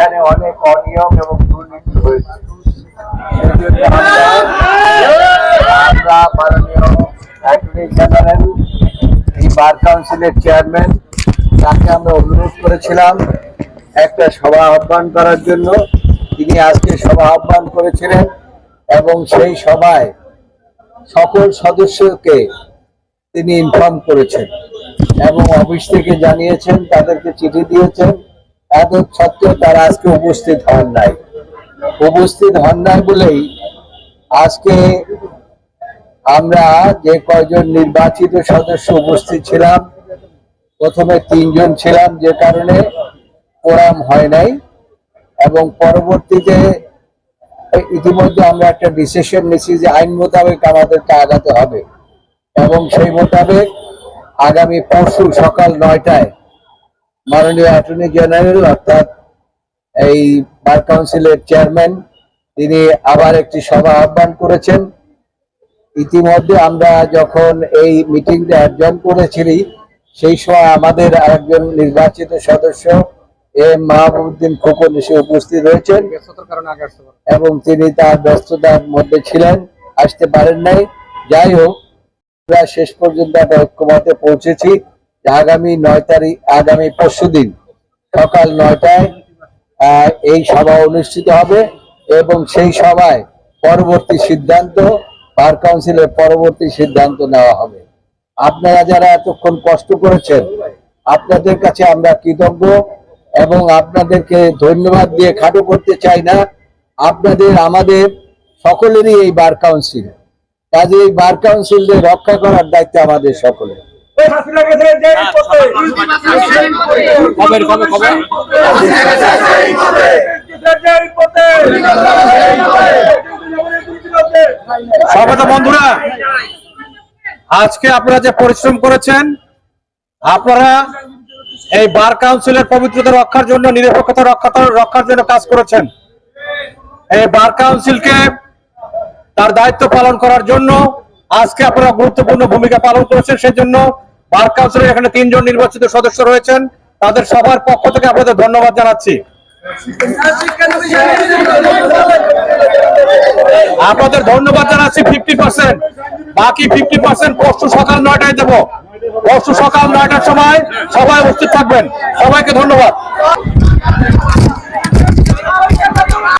এখানে অনেক অনিয়ম এবং দুর্নীতি হয়েছে। বার কাউন্সিলের চেয়ারম্যান, তাকে আমরা অনুরোধ করেছিলাম একটা সভা আহ্বান করার জন্য। তিনি আজকে সভা আহ্বান করেছিলেন এবং সেই সভায় সকল সদস্যকে তিনি ইনফর্ম করেছেন এবং অফিস থেকে জানিয়েছেন, তাদেরকে চিঠি দিয়েছেন। সত্ত্বেও তারা আজকে উপস্থিত হন নাই। উপস্থিত হন নাই বলেই আজকে আমরা যে কয়জন নির্বাচিত সদস্য উপস্থিত ছিলাম, প্রথমে তিনজন ছিলাম যে কারণে কোরাম হয় নাই এবং পরবর্তীতে ইতিমধ্যে আমরা একটা ডিসিশন নিয়েছি যে আইন মোতাবেক আমাদেরকে আগাতে হবে এবং সেই মোতাবেক আগামী পরশু সকাল নয়টায় মাননীয় অ্যাটর্নি জেনারেল, অর্থাৎ এই বার কাউন্সিলের চেয়ারম্যান, তিনি আবার একটি সভা আহ্বান করেছেন। ইতিমধ্যে আমরা যখন এই মিটিংটা অ্যাডজন করেছিলি, সেই সময় আমাদের আরেকজন নির্বাচিত সদস্য, এম মাহবুবুদ্দিন খোকন এসে উপস্থিত হয়েছেন এবং তিনি তার ব্যস্ততার মধ্যে ছিলেন, আসতে পারেন নাই। যাই হোক শেষ পর্যন্ত একটা ঐক্যমতে পৌঁছেছি। আগামী নয় তারিখ, আগামী পরশু দিন সকাল নয়টায় এই সভা অনুষ্ঠিত হবে এবং সেই সভায় পরবর্তী সিদ্ধান্ত, বার কাউন্সিলের পরবর্তী সিদ্ধান্ত নেওয়া হবে। আপনারা যারা এতক্ষণ কষ্ট করেছেন, আপনাদের কাছে আমরা কৃতজ্ঞ এবং আপনাদেরকে ধন্যবাদ দিয়ে খাটো করতে চাই না। আপনাদের, আমাদের সকলেরই এই বার কাউন্সিল। কাজে এই বার কাউন্সিলদের রক্ষা করার দায়িত্ব আমাদের সকলের। কবে কবে কবে? সর্বদা বন্ধুরা আজকে আপনারা যে পরিশ্রম করেছেন আপনারা এই বার কাউন্সিলের পবিত্রতা রক্ষার জন্য নিরপেক্ষতা রক্ষা রক্ষার জন্য কাজ করেছেন। এই বার কাউন্সিলকে তার দায়িত্ব পালন করার জন্য আজকে আপনারা গুরুত্বপূর্ণ ভূমিকা পালন করেছেন সেজন্য বার কাউন্সিলের এখানে তিনজন নির্বাচিত সদস্য রয়েছেন। তাদের সবার পক্ষ থেকে আপনাদের ধন্যবাদ জানাচ্ছি। আপনাদের ধন্যবাদ জানাচ্ছি ফিফটি পার্সেন্ট। বাকি ফিফটি পার্সেন্ট পরশু সকাল নয়টায় দেবো। পরশু সকাল নয়টার সময় সবাই উপস্থিত থাকবেন। সবাইকে ধন্যবাদ।